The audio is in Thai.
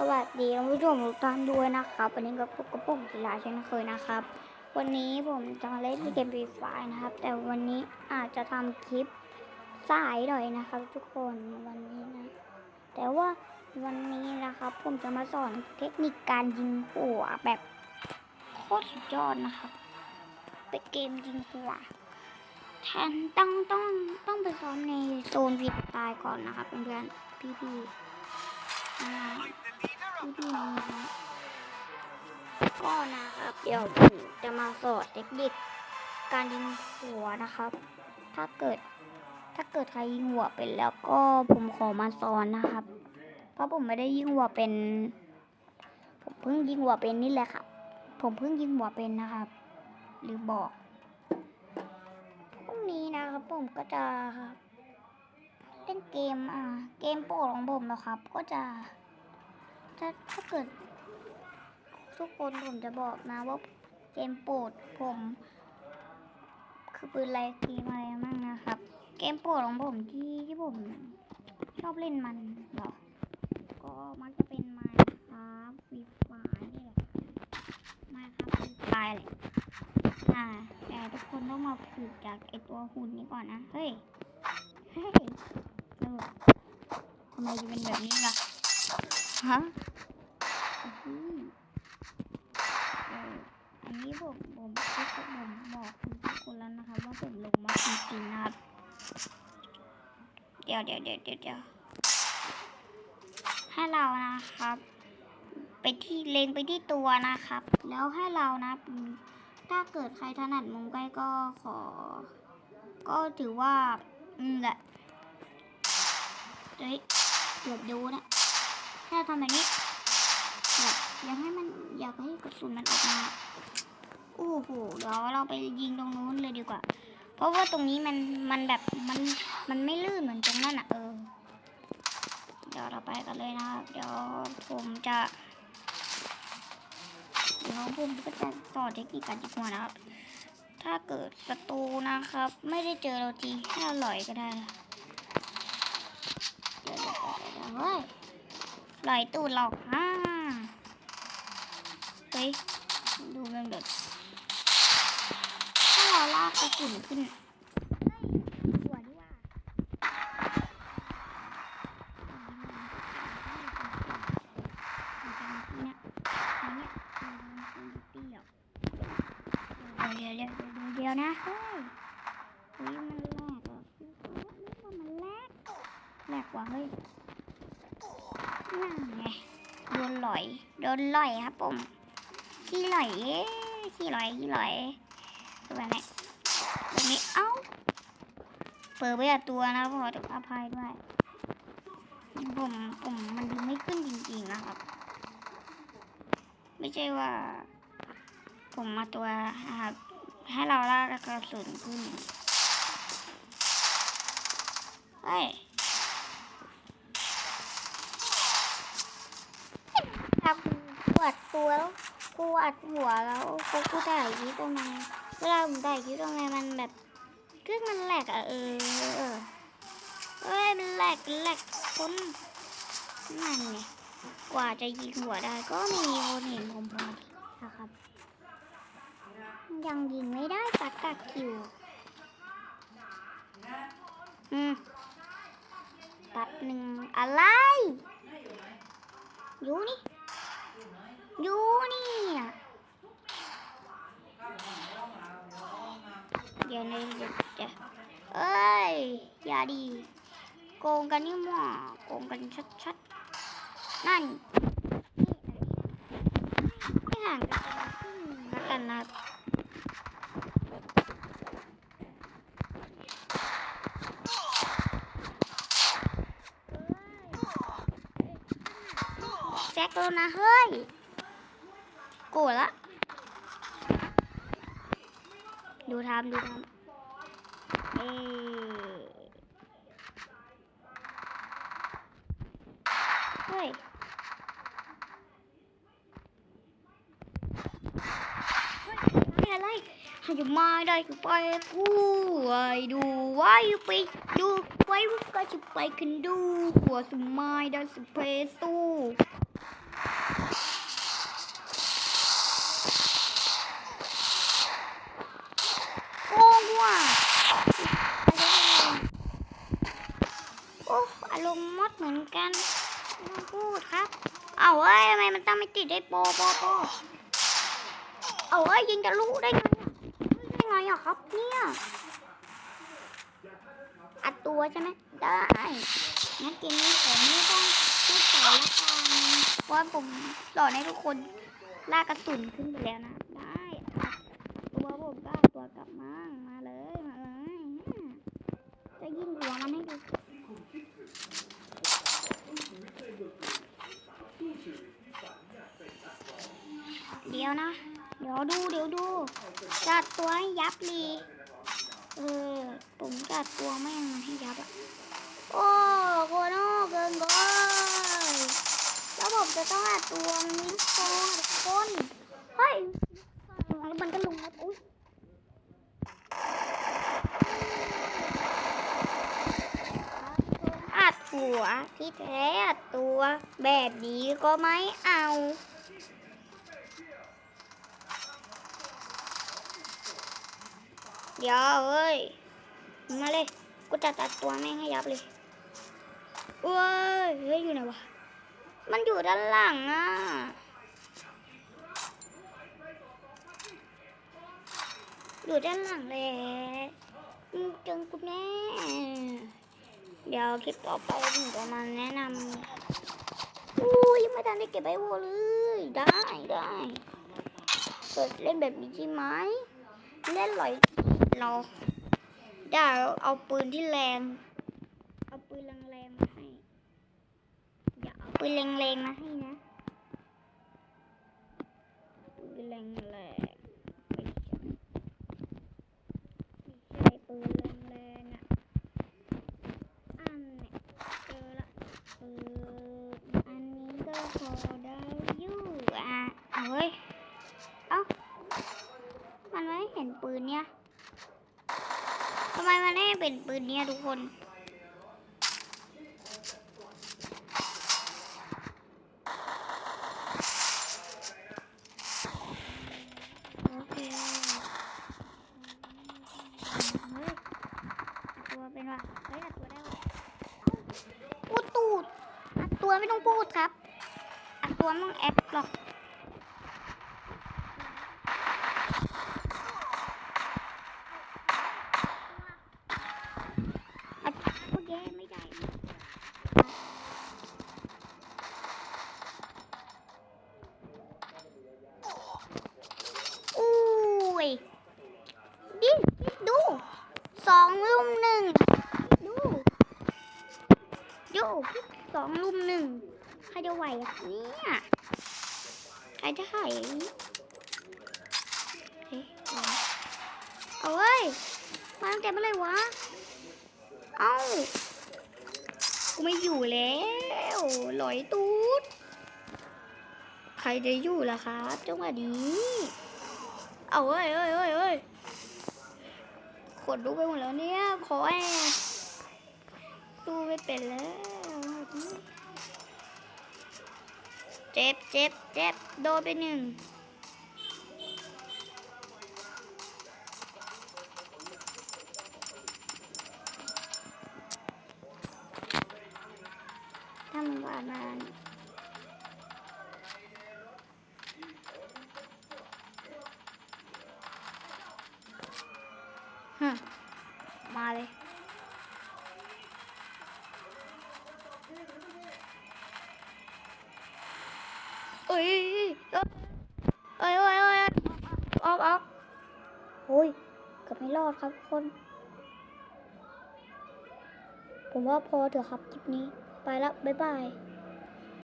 สวัสดีท่านผู้ชมทุกท่านด้วยนะครับวันนี้ก็พบกับผมกีฬาเช่นเคยนะครับ วันนี้ผมจะมาเล่นเกมฟรีไฟนะครับ แต่วันนี้อาจจะทำคลิปสายหน่อยนะครับ ทุกคนวันนี้นะ แต่ว่าวันนี้นะครับ ผมจะมาสอนเทคนิคการยิงหัวแบบโคตรสุดยอดนะครับ เป็นเกมยิงหัวแทนต้องต้องต้องไปซ้อมในโซนวีตายก่อนนะครับเพื่อนๆพี่ๆ อ่าพี่พี่น้องๆก็นะครับ เดี๋ยวผมจะมาสอนเทคนิคการยิงหัวนะครับ ถ้าเกิดถ้าเกิดใครยิงหัวเป็นแล้วก็ผมขอมาสอนนะครับ เพราะผมไม่ได้ยิงหัวเป็น ผมเพิ่งยิงหัวเป็นนี่แหละครับ ผมเพิ่งยิงหัวเป็นนะครับลืมบอกพรุ่งนี้นะครับผมก็จะเล่นเกมอ่าเกมโปรดของผมนะครับ ก็จะ ถ้าถ้าเกิด ทุกคนผมจะบอกนะว่าเกมโปรดผม คือปืนอะไรเกมอะไรมั่งนะครับ เกมโปรดของผมที่ที่ผม ชอบเล่นมันเหรอก็มักจะเป็นมค์ครับวีฟายนี่แหละมค์ครับวีฟายเลยอ่าแต่ทุกคนต้องมาฝึกจากไอตัวหุ่นนี้ก่อนนะ เฮ้ย เฮ้ยเออทำไมจะเป็นแบบนี้ล่ะ ฮะ อืมอันนี้ผมผมกคนผมบอกทุกคนแล้วนะคะว่าผมลงมาจริงๆนะครับเดี๋ยวเดี๋ยวเดี๋ยวเดี๋ยวเดี๋ยวให้เรานะครับ ไปที่เลงไปที่ตัวนะครับ แล้วให้เรานะ ถ้าเกิดใครถนัดมุมใกล้ก็ขอ ก็ถือว่า อืมแหละเฮ้ยเกือบดูนะถ้าทำแบบนี้ อยากให้มันอยากให้กระสุนมันออกมาโอ้โหเดี๋ยวเราไปยิงตรงนู้นเลยดีกว่า เพราะว่าตรงนี้มันมันแบบมันมันไม่ลื่นเหมือนตรงนั้นอะเออ เดี๋ยวเราไปกันเลยนะครับเดี๋ยวผมจะเดี๋ยวผมก็จะสอนเทคนิคการยิงหัวนะครับ ถ้าเกิดศัตรูนะครับ ไม่ได้เจอเราทีให้เราหลอยก็ได้เดี๋ยวเดี๋ยวเดี๋ยวเฮ้ยลอยตูดหรอกฮ่า ฮ้ยดูมันแบบถ้าเราลากกระสุนขึ้นหัวดีว่าเนี่ยเนี่ยเดี๋ยวเดี๋ยวเดี๋ยวเดียวนะเฮ้ยเฮ้ยมันแลกเหรอมันแลกแลกว่ะเฮ้ยนั่นไงโดนลอย โดนลอยครับผม ขี้หลอยเอ้ขี้หลอยขี้หลอยตัวไหนตรงนี้เอ้าเปิดไว้กับตัวนะขออภัยด้วยผมผมมันยิงไม่ขึ้นจริงๆนะครับ ไม่ใช่ว่า ผมมาตัวนะครับให้เราลากกระสุนขึ้นเฮ้ยทำปวดตัวแล้ว ปวดหัวแล้วเขากูถ่ายคลิปทำไมเวลาผมถ่ายคลิปทำไมมันแบบเครื่องมันแหลกอะเออเออเอ้ยมันแหลกแหลกคนนั่นไงกว่าจะยิงหัวได้ก็มีคนเห็นผมพอดีนะครับ ยังยิงไม่ได้สักกักคิวอืมตัดหนึ่งอะไร อยู่นี่ อยู่นี่อะเดี๋ยวนะเดี๋ยวเดี๋ยวเอ้ย อย่าดี โกงกันนี่หว่าโกงกันชัดๆ นั่น ไม่ห่างกันอืมแล้วกันนะแซกแล้วนะ เฮ้ย กรธละ ดูทำดูทำเอเฮ้ยไม่อะไรห้อยู่มาได้ก็ไปกูไว้ดูไว้ไปดูไว้ก็จะไปกันดูหัวสมัยได้สเปซตู้ มดเหมือนกันไม่ต้องพูดครับ เอาเอ้ยทำไมมันตั้งไม่ติดได้โปอปอปอเอาเอ้ยยิงจะรู้ได้ไงได้ไงอะครับเนี่ยอัดตัวใช่ไหมได้งั้นเกมนี้ผมไม่ต้องพูดต่อละกันว่าผมสอนให้ทุกคนลากกระสุนขึ้นไปแล้วนะ ได้อัดตัวผมก็ตัวกลับมามาเลยมาเลยอืมจะยิงหัวมันให้ดู เดี๋ยวนะ เดี๋ยวดูเดี๋ยวดู จัดตัวให้ยับลีเออผมจัดตัวไม่งมันให้ยับอะโอ้โคโน่เกินไปแล้วผมจะต้องอัดตัวมิ้นโคทุกคนเฮ้ยแล้วมันก็ลงแล้วอุ้ยอัดหัวที่แท้อัดตัวแบบนี้ก็ไม่เอา เดี๋ยวเอ้ยมาเลย กูจะตัดตัวแม่งให้ยับเลยเว้ยเฮ้ยอยู่ไหนวะ มันอยู่ด้านหลังอะอยู่ด้านหลังเลยอืมเจอกูแน่เดี๋ยวคลิปต่อไปผมจะมาแนะนำอุ้ยยังไม่ทันได้เก็บไอโวเลย ได้ได้เปิดเล่นแบบนี้ใช่ไหมเล่นหลอย เราเดี๋ยวเอาปืนที่แรง เอาปืนแรงๆมาให้ อย่าเอาปืนแรงๆมาให้นะ ปืนแรงๆไม่ใช่ไม่ใช่ปืนแรงๆอะ อันเนี่ยเจอละปืนอันนี้ก็พอได้ เป็นปืนเนี่ยทุกคนโอเคอัดตัวเป็นว่ะเฮ้ยอัดตัวได้ว่ะเอ้าพูดตูดอัดตัวไม่ต้องพูดครับ อัดตัวไม่ต้องแอปหรอก องลุมหนึ่งใครจะไหวอะเนี่ยใครจะไหวเฮ้ยเอาเว้ยมาตั้งแต่เมื่อไรวะ เอ้ากูไม่อยู่แล้วลอยตูดใครจะอยู่ล่ะครับจังหวะนี้ เอาเอ้ยเอ้ยเอ้ยเอ้ยขนลุกไปหมดแล้วเนี่ยขอแอบสู้ไม่เป็นแล้ว เจ็บเจ็บเจ็บโดนไปหนึ่งทำประมาณ เอ้ยเอ้ยเอ้ยเอ้ยออกออกโอ้ยเกือบไม่รอดครับคน ผมว่าพอเถอะครับคลิปนี้ ไปละบ๊ายบาย